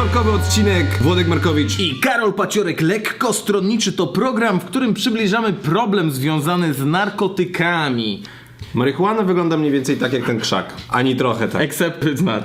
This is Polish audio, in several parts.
Wtorkowy odcinek Włodek Markowicz. I Karol Paciorek, lekko stronniczy to program, w którym przybliżamy problem związany z narkotykami. Marihuana wygląda mniej więcej tak jak ten krzak. Ani trochę tak. Except it's not.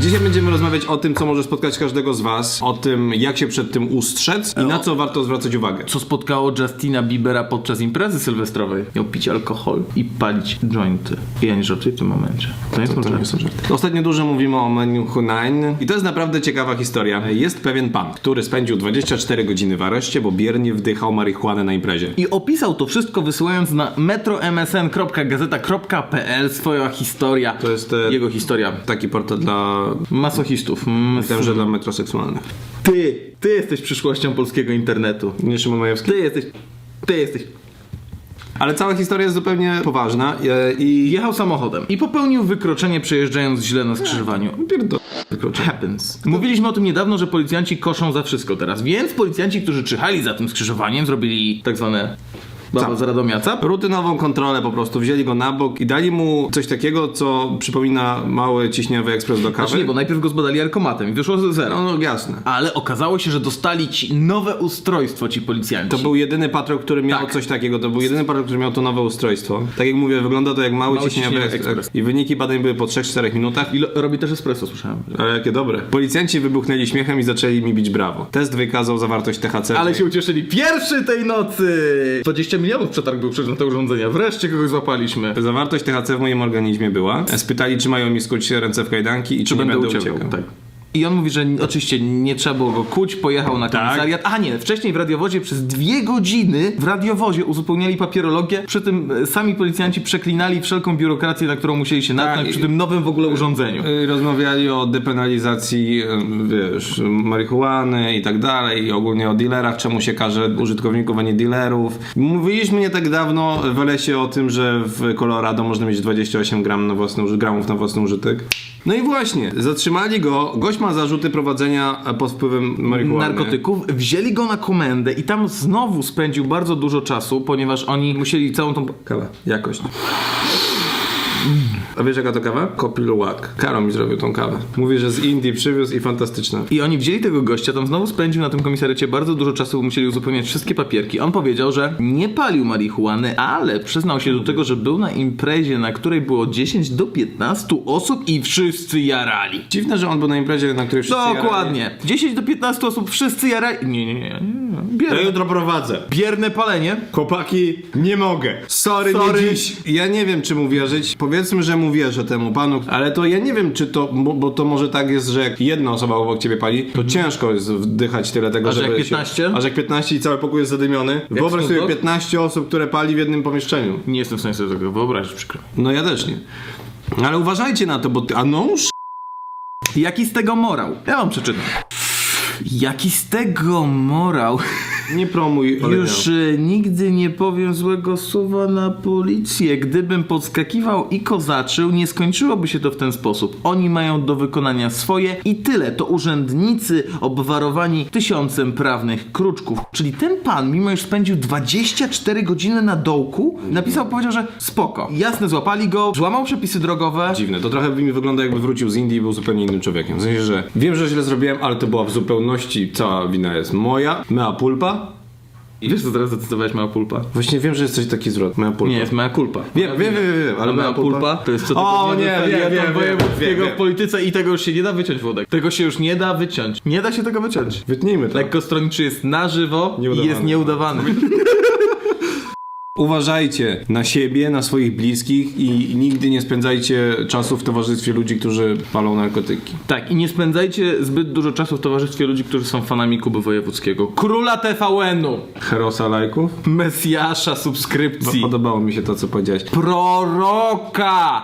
Dzisiaj będziemy rozmawiać o tym, co może spotkać każdego z was, o tym, jak się przed tym ustrzec i na co warto zwracać uwagę. Co spotkało Justina Biebera podczas imprezy sylwestrowej? Miał pić alkohol i palić jointy. I ja nie żartuję w tym momencie. To nie są To nie są żarty. Ostatnio dużo mówimy o menu Hunain i to jest naprawdę ciekawa historia. Jest pewien pan, który spędził 24 godziny w areszcie, bo biernie wdychał marihuanę na imprezie. I opisał to wszystko wysyłając na metromsn.gazeta.pl swoja historia. To jest e, Jego historia. taki portal dla... Masochistów. Myślałem, że dla metroseksualnych. Ty, ty jesteś przyszłością polskiego internetu. Nie Szymon Majewski. Ty jesteś, ty jesteś. Ale cała historia jest zupełnie poważna e, i... Jechał samochodem i popełnił wykroczenie przejeżdżając źle na skrzyżowaniu. Pierdol... wykroczenie. Happens. Mówiliśmy o tym niedawno, że policjanci koszą za wszystko teraz, więc policjanci, którzy czyhali za tym skrzyżowaniem, zrobili tak zwane baba Cap. z Radomia cap. Rutynową kontrolę po prostu, wzięli go na bok i dali mu coś takiego, co przypomina mały ciśniowy ekspres do kawy. Znaczy nie, bo najpierw go zbadali alkomatem i wyszło ze zero. No, no jasne. Ale okazało się, że dostali ci nowe ustrojstwo ci policjanci. To był jedyny patrol, który miał Tak. coś takiego. To był jedyny patrol, który miał to nowe ustrojstwo. Tak jak mówię, wygląda to jak mały, Mały ciśniowy ciśniowy ekspres. ekspres. I wyniki badań były po 3-4 minutach. I robi też espresso, słyszałem. Ale jakie dobre. Policjanci wybuchnęli śmiechem i zaczęli mi bić brawo. Test wykazał zawartość THC. Ale się ucieszyli. Pierwszy tej nocy! 20 milionów przetarg był przecież na te urządzenia. Wreszcie kogoś złapaliśmy. Zawartość THC w moim organizmie była. Spytali, czy mają mi skuć ręce w kajdanki i czy, nie będę uciekał. Tak. I on mówi, że oczywiście nie trzeba było go kuć, pojechał na Tak. komisariat. A nie, wcześniej w radiowozie przez dwie godziny w radiowozie uzupełniali papierologię, przy tym e, sami policjanci przeklinali wszelką biurokrację, na którą musieli się natknąć Tak, przy tym nowym w ogóle urządzeniu. Y, Rozmawiali o depenalizacji, wiesz, marihuany i tak dalej, i ogólnie o dealerach, czemu się karze użytkowników, a nie dealerów. Mówiliśmy nie tak dawno w lesie o tym, że w Colorado można mieć 28 gram na własny, gramów na własny użytek. No i właśnie, zatrzymali go. Gość ma zarzuty prowadzenia e, pod wpływem marihuany. narkotyków, wzięli go na komendę i tam znowu spędził bardzo dużo czasu, ponieważ oni musieli całą tą... Kawa, jakość. A wiesz jaka to kawa? Kopilułak. Karo mi zrobił tą kawę. Mówi, że z Indii przywiózł i fantastyczna. I oni wzięli tego gościa, tam znowu spędził na tym komisariacie bardzo dużo czasu, musieli uzupełniać wszystkie papierki. On powiedział, że nie palił marihuany, ale przyznał się do tego, że był na imprezie, na której było 10 do 15 osób i wszyscy jarali. Dziwne, że on był na imprezie, na której wszyscy Dokładnie. 10 do 15 osób, wszyscy jarali. Nie, nie, nie. nie. Ja Bierne, jutro prowadzę. bierne palenie. Chłopaki, nie mogę. Sorry, Sorry. nie dziś. Ja nie wiem, czy mu wierzyć. Powiedzmy, że mu wierzę temu panu, ale to ja nie wiem, czy to, bo, bo to może tak jest, że jak jedna osoba obok ciebie pali, to ciężko jest wdychać tyle tego, A że żeby jak 15? Się, a że jak 15 i cały pokój jest zadymiony? Wyobraź Snoop sobie Dogg? 15 osób, które pali w jednym pomieszczeniu. Nie jestem w stanie sobie tego wyobrazić, przykro. No ja też nie. Ale uważajcie na to, bo ty, a no Jaki z tego morał? Ja wam przeczytam. Jaki z tego morał? nie promuj olejniał. Już y, nigdy nie powiem złego słowa na policję. Gdybym podskakiwał i kozaczył, nie skończyłoby się to w ten sposób. Oni mają do wykonania swoje i tyle. To urzędnicy obwarowani tysiącem prawnych kruczków. Czyli ten pan, mimo iż spędził 24 godziny na dołku, napisał, powiedział, że spoko. Jasne, złapali go, złamał przepisy drogowe. Dziwne, to trochę mi wygląda jakby wrócił z Indii i był zupełnie innym człowiekiem. W sensie, że wiem, że źle zrobiłem, ale to była w zupełności cała wina jest moja, mea pulpa. I wiesz co teraz zdecydowałeś mała pulpa? Właśnie wiem, że jest coś taki zwrot, mea pulpa. Nie, jest mea culpa. Wiem, wiem, wiem, wiem, ale culpa- culpa to jest co O, nie, wiem, wiem, wojewódzkiego w polityce i tego już się nie da wyciąć wódek. Tego się już nie da wyciąć. Nie da się tego wyciąć. Wytnijmy to. Lekko stronniczy jest na żywo i jest nieudawany. Uważajcie na siebie, na swoich bliskich i nigdy nie spędzajcie czasu w towarzystwie ludzi, którzy palą narkotyki. tak, i nie spędzajcie zbyt dużo czasu w towarzystwie ludzi, którzy są fanami Kuby Wojewódzkiego. Króla TVN-u! Herosa lajków? Mesjasza subskrypcji. Podobało mi się to, co powiedziałeś. Proroka!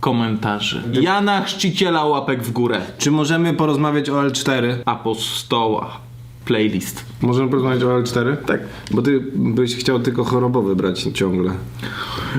Komentarzy. Jana Chrzciciela łapek w górę. Czy możemy porozmawiać o L4? Apostoła. Playlist. Możemy porozmawiać o L4? Tak. Bo ty byś chciał tylko chorobowy brać ciągle.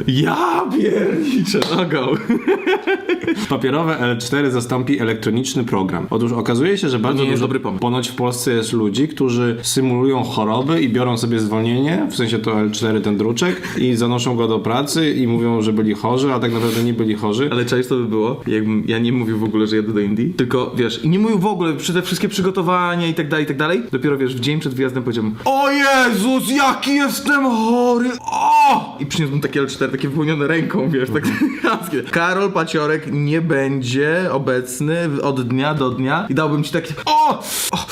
Ja pierniczę nogą. Papierowe L4 zastąpi elektroniczny program. Otóż okazuje się, że bardzo nie jest dużo dobry pomysł. ponoć w Polsce jest ludzi, którzy symulują choroby i biorą sobie zwolnienie, w sensie to L4 ten druczek i zanoszą go do pracy i mówią, że byli chorzy, a tak naprawdę nie byli chorzy. Ale czaisz, to by było, jakbym ja nie mówił w ogóle, że jadę do Indii, tylko wiesz, i nie mówił w ogóle przy te wszystkie przygotowania i tak dalej, i tak dalej. Dopiero wiesz, w dzień przed wyjazdem powiedziałbym O Jezus, jaki jestem chory! O! I przyniósłbym takie L4, takie wypełnione ręką, wiesz, tak chamskie. Karol Paciorek nie będzie obecny od dnia do dnia i dałbym ci takie O! o!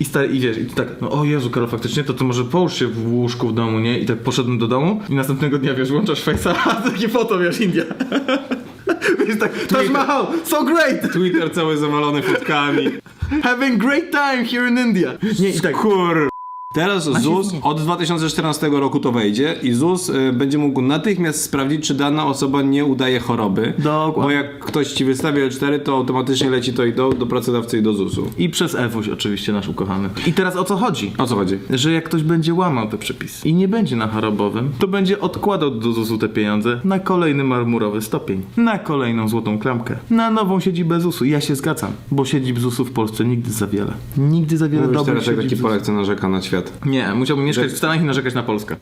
I stary, i wiesz, i tak, no o Jezu, Karol, faktycznie, to to może połóż się w łóżku w domu, nie? I tak poszedłem do domu i następnego dnia, wiesz, włączasz face'a, a takie foto, wiesz, India. Wiesz tak, Taj Mahal, so great! Twitter cały zawalony fotkami. Having great time here in India. Nie, tak. Kur... Teraz ZUS od 2014 roku to wejdzie i ZUS y, będzie mógł natychmiast sprawdzić, czy dana osoba nie udaje choroby. Dokładnie. Bo jak ktoś ci wystawi L4, to automatycznie leci to i do, do pracodawcy i do ZUS-u. I przez Ewuś oczywiście nasz ukochany. I teraz o co chodzi? O co chodzi? Że jak ktoś będzie łamał te przepisy i nie będzie na chorobowym, to będzie odkładał do ZUS-u te pieniądze na kolejny marmurowy stopień, na kolejną złotą klamkę, na nową siedzibę ZUS-u. Ja się zgadzam, bo siedzib ZUS-u w Polsce nigdy za wiele. Nigdy za wiele Mówisz dobrych teraz jak taki. Polak, co narzeka na świat. Nie, musiałbym mieszkać w Stanach i narzekać na Polskę.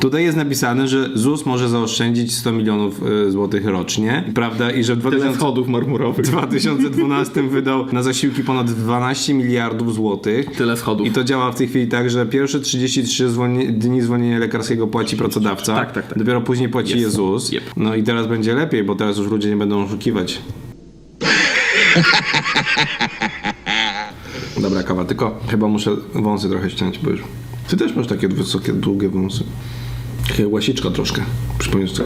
Tutaj jest napisane, że ZUS może zaoszczędzić 100 milionów y, złotych rocznie, prawda? I że w Tyle 2000... schodów marmurowych. w 2012 wydał na zasiłki ponad 12 miliardów złotych. Tyle schodów. I to działa w tej chwili tak, że pierwsze 33 zwolnie, dni zwolnienia lekarskiego płaci pracodawca. Tak, tak, tak. Dopiero później płaci Yes. je ZUS. Yep. No i teraz będzie lepiej, bo teraz już ludzie nie będą oszukiwać. Dobra kawa, tylko chyba muszę wąsy trochę ściąć, bo już... Ty też masz takie wysokie, długie wąsy. Takie łasiczka troszkę. Przypomnisz co?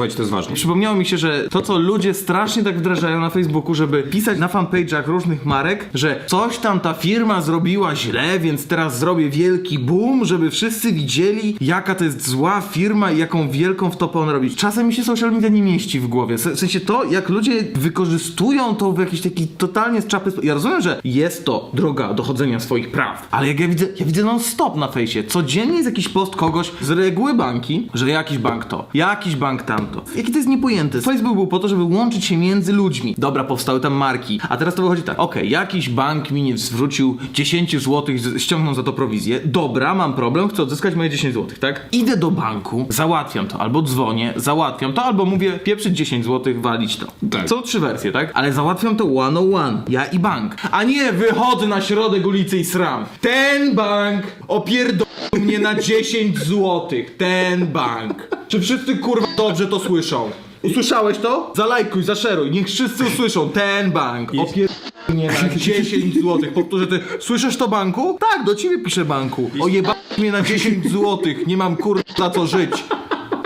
Słuchajcie, to jest ważne. Przypomniało mi się, że to, co ludzie strasznie tak wdrażają na Facebooku, żeby pisać na fanpage'ach różnych marek, że coś tam ta firma zrobiła źle, więc teraz zrobię wielki boom, żeby wszyscy widzieli, jaka to jest zła firma i jaką wielką wtopę on robi. Czasem mi się social media nie mieści w głowie. W sensie to, jak ludzie wykorzystują to w jakiś taki totalnie z czapy... Ja rozumiem, że jest to droga dochodzenia swoich praw, ale jak ja widzę, ja widzę non-stop na fejsie, codziennie jest jakiś post kogoś z reguły banki, że jakiś bank to, jakiś bank tamto. Jakie to jest niepojęte. Facebook był po to, żeby łączyć się między ludźmi. Dobra, powstały tam marki, a teraz to wychodzi tak, okej, jakiś bank mi nie zwrócił 10 zł, ściągnął za to prowizję, dobra, mam problem, chcę odzyskać moje 10 zł, tak? Idę do banku, załatwiam to, albo dzwonię, załatwiam to, albo mówię, pieprzyć 10 zł, walić to. Tak. Są trzy wersje, tak? Ale załatwiam to one on one, ja i bank. A nie wychodzę na środek ulicy i sram. Ten bank opierdolił mnie na 10 zł. Ten bank. Czy wszyscy kurwa dobrze to słyszą? Usłyszałeś to? Zalajkuj, zaszeruj, niech wszyscy usłyszą. Ten bank opierdolił mnie na 10 zł. Powtórzę, ty słyszysz to banku? Tak, do ciebie piszę banku. Ojeba mnie na 10 zł. Nie mam kurwa za co żyć.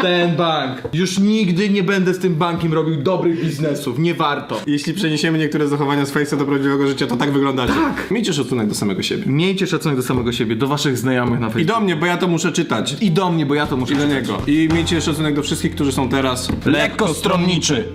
Ten bank. Już nigdy nie będę z tym bankiem robił dobrych biznesów. Nie warto. Jeśli przeniesiemy niektóre zachowania z Face'a do prawdziwego życia, to tak wyglądacie. Tak. Miejcie szacunek do samego siebie. Miejcie szacunek do samego siebie, do waszych znajomych na I Facebooku. do mnie, bo ja to muszę czytać. I do mnie, bo ja to muszę I do czytać. niego. I miejcie szacunek do wszystkich, którzy są teraz Lekko stronniczy.